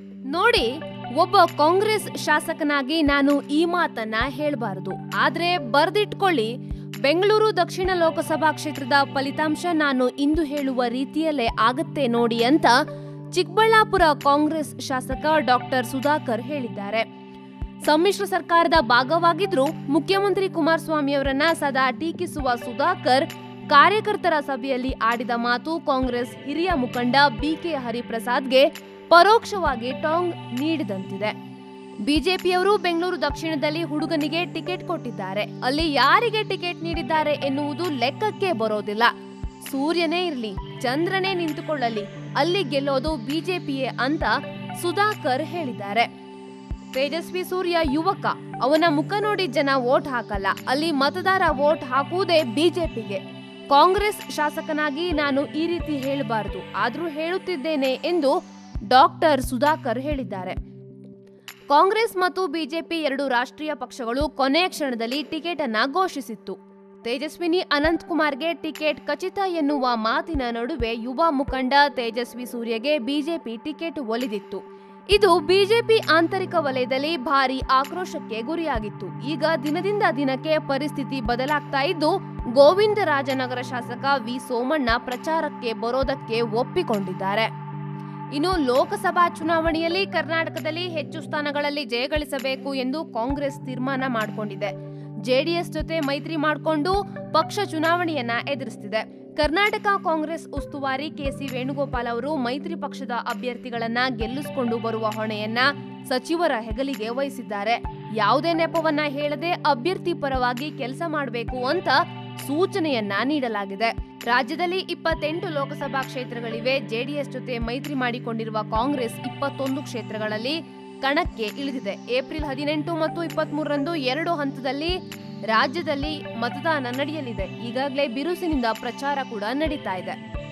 ನೋಡಿ, ಒಬ್ಬ ಕಾಂಗ್ರೆಸ್ ಶಾಸಕನಾಗಿ ನಾನು ಈ ಮಾತನ್ನ ಹೇಳಬಾರದು. ಆದ್ರೆ ಬರ್ದಿಟ್ಕೊಳ್ಳಿ, ಬೆಂಗಳೂರು ದಕ್ಷಿಣ ಲೋಕಸಭಾ ಕ್ಷೇತ್ರದ ಫಲಿತಾಂಶ ನಾನು ಇಂದು ಹೇಳುವ ರೀತಿಯಲ್ಲೇ ಆಗತ್ತೆ ನೋಡಿ ಅಂತ ಚಿಕ್ಕಬಳ್ಳಾಪುರ ಕಾಂಗ್ರೆಸ್ ಶಾಸಕ ಡಾಕ್ಟರ್ ಸುಧಾಕರ್ ಹೇಳಿದ್ದಾರೆ. ಸಮ್ಮಿಶ್ರ ಸರ್ಕಾರದ ಭಾಗವಾಗಿದ್ರೂ ಮುಖ್ಯಮಂತ್ರಿ ಕುಮಾರಸ್ವಾಮಿ ಅವರನ್ನ ಸದಾ ಟೀಕಿಸುವ ಸುಧಾಕರ್ ಕಾರ್ಯಕರ್ತರ ಸಭೆಯಲ್ಲಿ ಆಡಿದ ಮಾತು ಕಾಂಗ್ರೆಸ್ ಹಿರಿಯ ಮುಖಂಡ ಬಿಕೆ ಹರಿಪ್ರಸಾದ್ಗೆ ಪರೋಕ್ಷವಾಗಿ ಟಾಂಗ್ ನೀಡಿದಂತಿದೆ. ಬಿಜೆಪಿಯವರು ಬೆಂಗಳೂರು ದಕ್ಷಿಣದಲ್ಲಿ ಹುಡುಗನಿಗೆ ಟಿಕೆಟ್ ಕೊಟ್ಟಿದ್ದಾರೆ. ಅಲ್ಲಿ ಯಾರಿಗೆ ಟಿಕೆಟ್ ನೀಡಿದ್ದಾರೆ ಎನ್ನುವುದು ಲೆಕ್ಕಕ್ಕೆ ಬರೋದಿಲ್ಲ. ಸೂರ್ಯನೇ ಇರಲಿ, ಚಂದ್ರನೇ ನಿಂತುಕೊಳ್ಳಲಿ, ಅಲ್ಲಿ ಗೆಲ್ಲೋದು ಬಿಜೆಪಿಯೇ ಅಂತ ಸುಧಾಕರ್ ಹೇಳಿದ್ದಾರೆ. ತೇಜಸ್ವಿ ಸೂರ್ಯ ಯುವಕ, ಅವನ ಮುಖ ನೋಡಿ ಜನ ವೋಟ್ ಹಾಕಲ್ಲ. ಅಲ್ಲಿ ಮತದಾರ ವೋಟ್ ಹಾಕುವುದೇ ಬಿಜೆಪಿಗೆ. ಕಾಂಗ್ರೆಸ್ ಶಾಸಕನಾಗಿ ನಾನು ಈ ರೀತಿ ಹೇಳಬಾರದು, ಆದರೂ ಹೇಳುತ್ತಿದ್ದೇನೆ ಎಂದು ಡಾಕ್ಟರ್ ಸುಧಾಕರ್ ಹೇಳಿದ್ದಾರೆ. ಕಾಂಗ್ರೆಸ್ ಮತ್ತು ಬಿಜೆಪಿ ಎರಡು ರಾಷ್ಟ್ರೀಯ ಪಕ್ಷಗಳು ಕೊನೆಯ ಕ್ಷಣದಲ್ಲಿ ಟಿಕೆಟ್ ಅನ್ನ ಘೋಷಿಸಿತ್ತು. ತೇಜಸ್ವಿನಿ ಅನಂತ್ ಕುಮಾರ್ಗೆ ಟಿಕೆಟ್ ಖಚಿತ ಎನ್ನುವ ಮಾತಿನ ನಡುವೆ ಯುವ ಮುಖಂಡ ತೇಜಸ್ವಿ ಸೂರ್ಯಗೆ ಬಿಜೆಪಿ ಟಿಕೆಟ್ ಒಲಿದಿತ್ತು. ಇದು ಬಿಜೆಪಿ ಆಂತರಿಕ ವಲಯದಲ್ಲಿ ಭಾರಿ ಆಕ್ರೋಶಕ್ಕೆ ಗುರಿಯಾಗಿತ್ತು. ಈಗ ದಿನದಿಂದ ದಿನಕ್ಕೆ ಪರಿಸ್ಥಿತಿ ಬದಲಾಗ್ತಾ ಇದ್ದು, ಗೋವಿಂದರಾಜನಗರ ಶಾಸಕ ವಿ ಸೋಮಣ್ಣ ಪ್ರಚಾರಕ್ಕೆ ಬರೋದಕ್ಕೆ ಒಪ್ಪಿಕೊಂಡಿದ್ದಾರೆ. ಇನ್ನು ಲೋಕಸಭಾ ಚುನಾವಣೆಯಲ್ಲಿ ಕರ್ನಾಟಕದಲ್ಲಿ ಹೆಚ್ಚು ಸ್ಥಾನಗಳಲ್ಲಿ ಜಯಗಳಿಸಬೇಕು ಎಂದು ಕಾಂಗ್ರೆಸ್ ತೀರ್ಮಾನ ಮಾಡಿಕೊಂಡಿದೆ. ಜೆಡಿಎಸ್ ಜೊತೆ ಮೈತ್ರಿ ಮಾಡಿಕೊಂಡು ಪಕ್ಷ ಚುನಾವಣೆಯನ್ನ ಎದುರಿಸ್ತಿದೆ. ಕರ್ನಾಟಕ ಕಾಂಗ್ರೆಸ್ ಉಸ್ತುವಾರಿ ಕೆಸಿ ವೇಣುಗೋಪಾಲ್ ಅವರು ಮೈತ್ರಿ ಪಕ್ಷದ ಅಭ್ಯರ್ಥಿಗಳನ್ನ ಗೆಲ್ಲಿಸಿಕೊಂಡು ಬರುವ ಹೊಣೆಯನ್ನ ಸಚಿವರ ಹೆಗಲಿಗೆ ವಹಿಸಿದ್ದಾರೆ. ಯಾವುದೇ ನೆಪವನ್ನ ಹೇಳದೆ ಅಭ್ಯರ್ಥಿ ಪರವಾಗಿ ಕೆಲಸ ಮಾಡಬೇಕು ಅಂತ ಸೂಚನೆಯನ್ನ ನೀಡಲಾಗಿದೆ. ರಾಜ್ಯದಲ್ಲಿ ಇಪ್ಪತ್ತೆಂಟು ಲೋಕಸಭಾ ಕ್ಷೇತ್ರಗಳಿವೆ. ಜೆಡಿಎಸ್ ಜೊತೆ ಮೈತ್ರಿ ಮಾಡಿಕೊಂಡಿರುವ ಕಾಂಗ್ರೆಸ್ ಇಪ್ಪತ್ತೊಂದು ಕ್ಷೇತ್ರಗಳಲ್ಲಿ ಕಣಕ್ಕೆ ಇಳಿದಿದೆ. ಏಪ್ರಿಲ್ ಹದಿನೆಂಟು ಮತ್ತು ಇಪ್ಪತ್ಮೂರರಂದು ಎರಡು ಹಂತದಲ್ಲಿ ರಾಜ್ಯದಲ್ಲಿ ಮತದಾನ ನಡೆಯಲಿದೆ. ಈಗಾಗಲೇ ಬಿರುಸಿನಿಂದ ಪ್ರಚಾರ ಕೂಡ ನಡೀತಾ ಇದೆ.